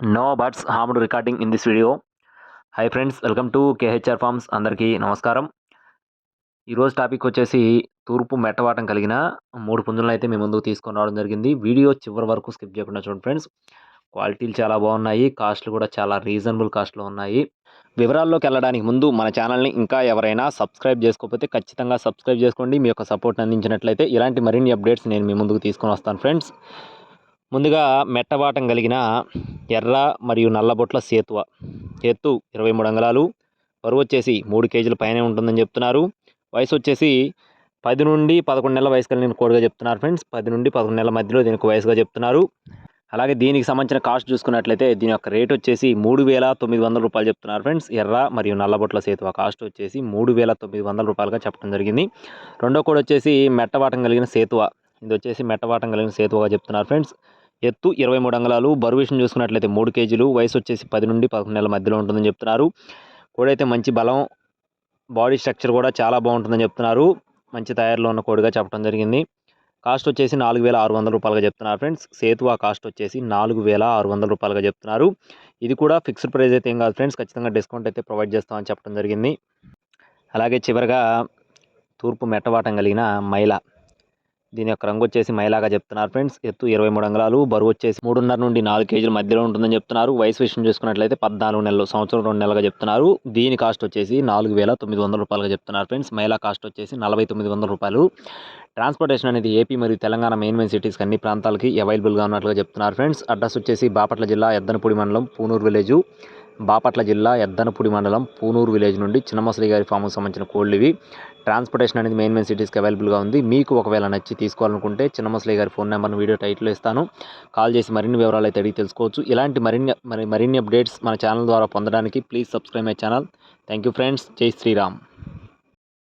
No birds harmed recording in this video. Hi friends welcome to KHR farms అందరికీ నమస్కారం. ఈరోజు topic వచ్చేసి తూర్పు మెట్టవాటం కలిగిన మూడు పుంజులను అయితే మీ ముందుకు తీసుకొని రావడం జరిగింది. వీడియో చివరి వరకు స్కిప్ చేయకుండా చూడండి ఫ్రెండ్స్ క్వాలిటీలు చాలా బాగున్నాయి కాస్ట్లు కూడా చాలా రీజనబుల్ కాస్ట్లో ఉన్నాయి. వివరాల్లోకి వెళ్ళడానికి ముందు మన ఛానల్ని ఇంకా ఎవరైనా సబ్స్క్రైబ్ చేసుకోకపోతే ఖచ్చితంగా సబ్స్క్రైబ్ చేసుకోండి. మీ యొక్క సపోర్ట్ అందించినట్లయితే ఇలాంటి మరిన్ని అప్డేట్స్ నేను మీ ముందుకు తీసుకొని వస్తాను ఫ్రెండ్స్ ముందుగా మెట్టవాటం కలిగిన ఎర్ర మరియు నల్లబొట్ల సేతువ. ఎత్తు ఇరవై మూడు అంగళాలు. బరువు వచ్చేసి మూడు కేజీల పైనే ఉంటుందని చెప్తున్నారు. వయసు వచ్చేసి పది నుండి పదకొండు నెలల వయసు కలిగిన కోడిగా చెప్తున్నారు ఫ్రెండ్స్. పది నుండి పదకొండు నెలల మధ్యలో దీనికి వయసుగా చెప్తున్నారు. అలాగే దీనికి సంబంధించిన కాస్ట్ చూసుకున్నట్లయితే దీని యొక్క రేట్ వచ్చేసి మూడు వేల తొమ్మిది వందల రూపాయలు చెప్తున్నారు ఫ్రెండ్స్. ఎర్ర మరియు నల్లబొట్ల సేతువ కాస్ట్ వచ్చేసి మూడు వేల తొమ్మిది వందల రూపాయలుగా చెప్పడం జరిగింది. రెండో కోడి వచ్చేసి మెట్టవాటం కలిగిన సేతువ. ఇది వచ్చేసి మెట్టవాటం కలిగిన సేతువగా చెప్తున్నారు ఫ్రెండ్స్. ఎత్తు ఇరవై మూడు అంగళాలు బరువు విషయం చూసుకున్నట్లయితే మూడు కేజీలు వయసు వచ్చేసి పది నుండి పదకొండు నెలల మధ్యలో ఉంటుందని చెప్తున్నారు. కోడి అయితే మంచి బలం బాడీ స్ట్రక్చర్ కూడా చాలా బాగుంటుందని చెప్తున్నారు. మంచి తయారులో ఉన్న కోడిగా చెప్పడం జరిగింది. కాస్ట్ వచ్చేసి నాలుగు వేల ఆరు వందల రూపాయలుగా చెప్తున్నారు ఫ్రెండ్స్. సేతు ఆ కాస్ట్ వచ్చేసి నాలుగు వేల ఆరు వందల రూపాయలుగా చెప్తున్నారు. ఇది కూడా ఫిక్స్డ్ ప్రైస్ అయితే ఏం కాదు ఫ్రెండ్స్. ఖచ్చితంగా డిస్కౌంట్ అయితే ప్రొవైడ్ చేస్తామని చెప్పడం జరిగింది. అలాగే చివరిగా తూర్పు మెట్టవాటం కలిగిన మైల. దీని యొక్క రంగు వచ్చేసి మైలాగా చెప్తున్నారు ఫ్రెండ్స్. ఎత్తు ఇరవై మూడు అంగళాలు బరువు వచ్చేసి మూడున్నర నుండి నాలుగు కేజీల మధ్యలో ఉంటుందని చెప్తున్నారు. వయసు విషయం చూసుకున్నట్లయితే పద్నాలుగు నెలలు సంవత్సరం రెండు నెలలుగా చెప్తున్నారు. దీని కాస్ట్ వచ్చేసి నాలుగు వేల తొమ్మిది వందల రూపాయలుగా చెప్తున్నారు ఫ్రెండ్స్. మైలా కాస్ట్ వచ్చేసి నలభై తొమ్మిది వందల రూపాయలు. ట్రాన్స్పోర్టేషన్ అనేది ఏపీ మరియు తెలంగాణ మెయిన్ మెయిన్ సిటీస్కి అన్ని ప్రాంతాలకి అవైలబుల్గా ఉన్నట్లుగా చెప్తున్నారు ఫ్రెండ్స్. అడ్రస్ వచ్చేసి బాపట్ల జిల్లా ఎద్దనపూడి మండలం పూనూరు విలేజు. బాపట్ల జిల్లా ఎద్దనపూడి మండలం పూనూరు విలేజ్ నుండి చిన్నమసలి గారి ఫామ్కి సంబంధించిన కోళ్ళు ఇవి. ట్రాన్స్పోర్టేషన్ అనేది మెయిన్ మెయిన్ సిటీస్కి అవైలబుల్గా ఉంది. మీకు ఒకవేళ నచ్చి తీసుకోవాలనుకుంటే చిన్నమసలి గారి ఫోన్ నెంబర్ను వీడియో టైటిల్ ఇస్తాను. కాల్ చేసి మరిన్ని వివరాలు అయితే అడిగి తెలుసుకోవచ్చు. ఇలాంటి మరిన్ని మరి మరిన్ని అప్డేట్స్ మన ఛానల్ ద్వారా పొందడానికి please subscribe my channel. Thank you friends. జై శ్రీరామ్.